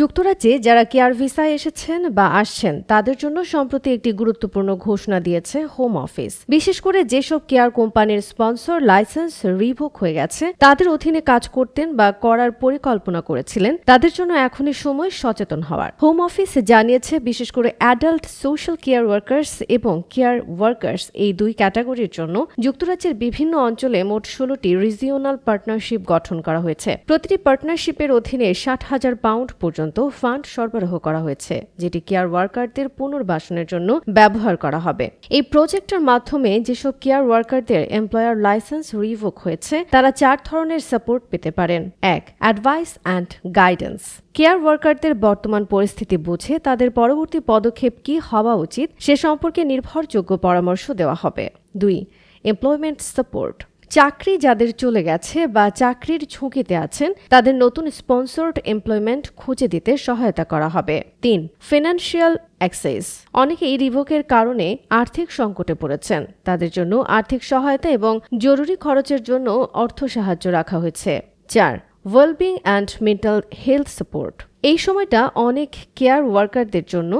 যুক্তরাজ্যে যারা কেয়ার ভিসায় এসেছেন বা আসছেন, তাদের জন্য সম্প্রতি একটি গুরুত্বপূর্ণ ঘোষণা দিয়েছে হোম অফিস। বিশেষ করে যেসব কেয়ার কোম্পানির স্পন্সর লাইসেন্স রিভোক হয়ে গেছে, তাদের অধীনে কাজ করতেন বা করার পরিকল্পনা করেছিলেন, তাদের জন্য এখনই সময় সচেতন হওয়ার। হোম অফিস জানিয়েছে, বিশেষ করে অ্যাডাল্ট সোশ্যাল কেয়ার ওয়ার্কার্স এবং কেয়ার ওয়ার্কার্স এই দুই ক্যাটাগরির জন্য যুক্তরাজ্যের বিভিন্ন অঞ্চলে মোট ষোলোটি রিজিওনাল পার্টনারশিপ গঠন করা হয়েছে। প্রতিটি পার্টনারশিপের অধীনে ষাট হাজার পাউন্ড পর্যন্ত ফান্ড সরবরাহ করা হয়েছে, যেটি কেয়ার ওয়ার্কারদের পুনর্বাসনের জন্য ব্যবহার করা হবে। এই প্রজেক্টের মাধ্যমে যেসব কেয়ার ওয়ার্কারদের এমপ্লয়ার লাইসেন্স রিভোক হয়েছে, তারা চার ধরনের সাপোর্ট পেতে পারেন। এক, অ্যাডভাইস অ্যান্ড গাইডেন্স। কেয়ার ওয়ার্কারদের বর্তমান পরিস্থিতি বুঝে তাদের পরবর্তী পদক্ষেপ কি হওয়া উচিত সে সম্পর্কে নির্ভরযোগ্য পরামর্শ দেওয়া হবে। দুই, এমপ্লয়মেন্ট সাপোর্ট। চাকরি যাদের চলে গেছে বা চাকরির ঝুঁকিতে আছেন, তাদের নতুন স্পন্সর্ড এমপ্লয়মেন্ট খুঁজে দিতে সহায়তা করা হবে। তিন ফিনান্সিয়াল অ্যাক্সেস অনেকে এই রিভোকের কারণে আর্থিক সংকটে পড়েছেন। তাদের জন্য আর্থিক সহায়তা এবং জরুরি খরচের জন্য অর্থ সাহায্য রাখা হয়েছে। চার wellbeing and mental health support এই সময়টা অনেক কেয়ার ওয়ার্কারদের জন্য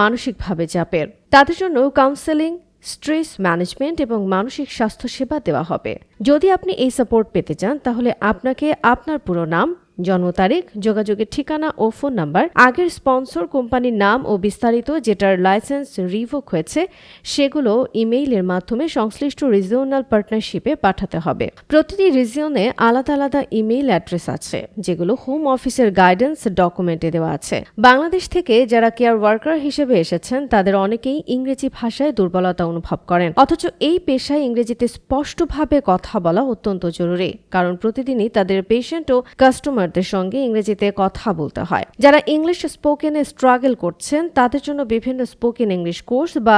মানসিকভাবে চাপের। তাদের জন্য কাউন্সেলিং স্ট্রেস ম্যানেজমেন্ট এবং মানসিক স্বাস্থ্যসেবা দেওয়া হবে। যদি আপনি এই সাপোর্ট পেতে চান, তাহলে আপনাকে আপনার পুরো নাম জন্ম তারিখ, যোগাযোগের ঠিকানা ও ফোন নাম্বার, আগের স্পন্সর কোম্পানির নাম ও বিস্তারিত যেটার লাইসেন্স রিভোক হয়েছে, সেগুলো ইমেইলের মাধ্যমে সংশ্লিষ্ট রিজিওনাল পার্টনারশিপে পাঠাতে হবে। প্রতিটি রিজিয়নে আলাদা আলাদা ইমেইল অ্যাড্রেস আছে, যেগুলো হোম অফিসের গাইডেন্স ডকুমেন্টে দেওয়া আছে। বাংলাদেশ থেকে যারা কেয়ার ওয়ার্কার হিসেবে এসেছেন, তাদের অনেকেই ইংরেজি ভাষায় দুর্বলতা অনুভব করেন। অথচ এই পেশায় ইংরেজিতে স্পষ্টভাবে কথা বলা অত্যন্ত জরুরি, কারণ প্রতিদিনই তাদের পেশেন্ট ও কাস্টমারদের সঙ্গে ইংরেজিতে কথা বলতে হয়। যারা ইংলিশ স্পোকেনে স্ট্রাগল করছেন, তাদের জন্য বিভিন্ন স্পোকেন ইংলিশ কোর্স বা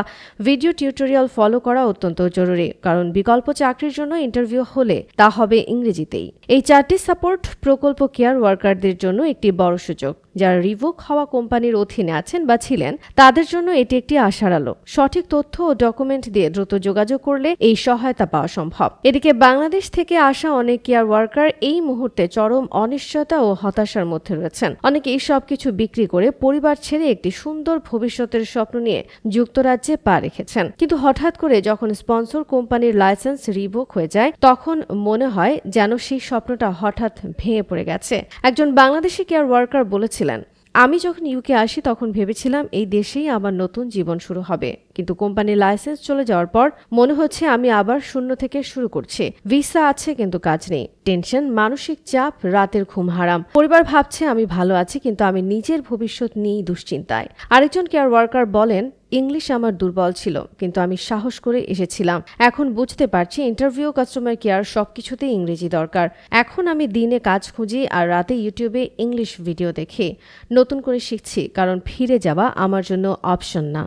ভিডিও টিউটোরিয়াল ফলো করা অত্যন্ত জরুরি, কারণ বিকল্প চাকরির জন্য ইন্টারভিউ হলে তা হবে ইংরেজিতেই। এই চারটি সাপোর্ট প্রকল্প কেয়ার ওয়ার্কারদের জন্য একটি বড় সুযোগ। যারা রিভোক হওয়া কোম্পানির অধীনে আছেন বা ছিলেন, তাদের জন্য এটি একটি আশার আলো। সঠিক তথ্য ও ডকুমেন্ট দিয়ে দ্রুত যোগাযোগ করলে এই সহায়তা পাওয়া সম্ভব। এদিকে বাংলাদেশ থেকে আসা অনেক কেয়ার ওয়ার্কার এই মুহূর্তে চরম অনিশ্চয়তা ও হতাশার মধ্যে রয়েছেন। অনেকে এই সব কিছু বিক্রি করে পরিবার ছেড়ে একটি সুন্দর ভবিষ্যতের স্বপ্ন নিয়ে যুক্তরাজ্যে পা রেখেছেন। কিন্তু হঠাৎ করে যখন স্পন্সর কোম্পানির লাইসেন্স রিভোক হয়ে যায়, তখন মনে হয় যেন সেই স্বপ্নটা হঠাৎ ভেঙে পড়ে গেছে। একজন বাংলাদেশি কেয়ার ওয়ার্কার বলেছিলেন, আমি যখন ইউকে আসি তখন ভেবেছিলাম এই দেশেই আমার নতুন জীবন শুরু হবে। কিন্তু কোম্পানির লাইসেন্স চলে যাওয়ার পর মনে হচ্ছে আমি আবার শূন্য থেকে শুরু করছি। ভিসা আছে কিন্তু কাজ নেই। টেনশন, মানসিক চাপ, রাতের ঘুম হারাম। পরিবার ভাবছে আমি ভালো আছি কিন্তু আমি নিজের ভবিষ্যৎ নিয়েই দুশ্চিন্তায়। আরেকজন কেয়ার ওয়ার্কার বলেন ইংলিশ আমার দুর্বল ছিল, কিন্তু আমি সাহস করে এসেছিলাম। এখন বুঝতে পারছি ইন্টারভিউ কাস্টমার কেয়ার সব কিছুতেই ইংরেজি দরকার। এখন আমি দিনে কাজ খুঁজি আর রাতে ইউটিউবে ইংলিশ ভিডিও দেখি। নতুন করে শিখছি, কারণ ফিরে যাওয়া আমার জন্য অপশন না।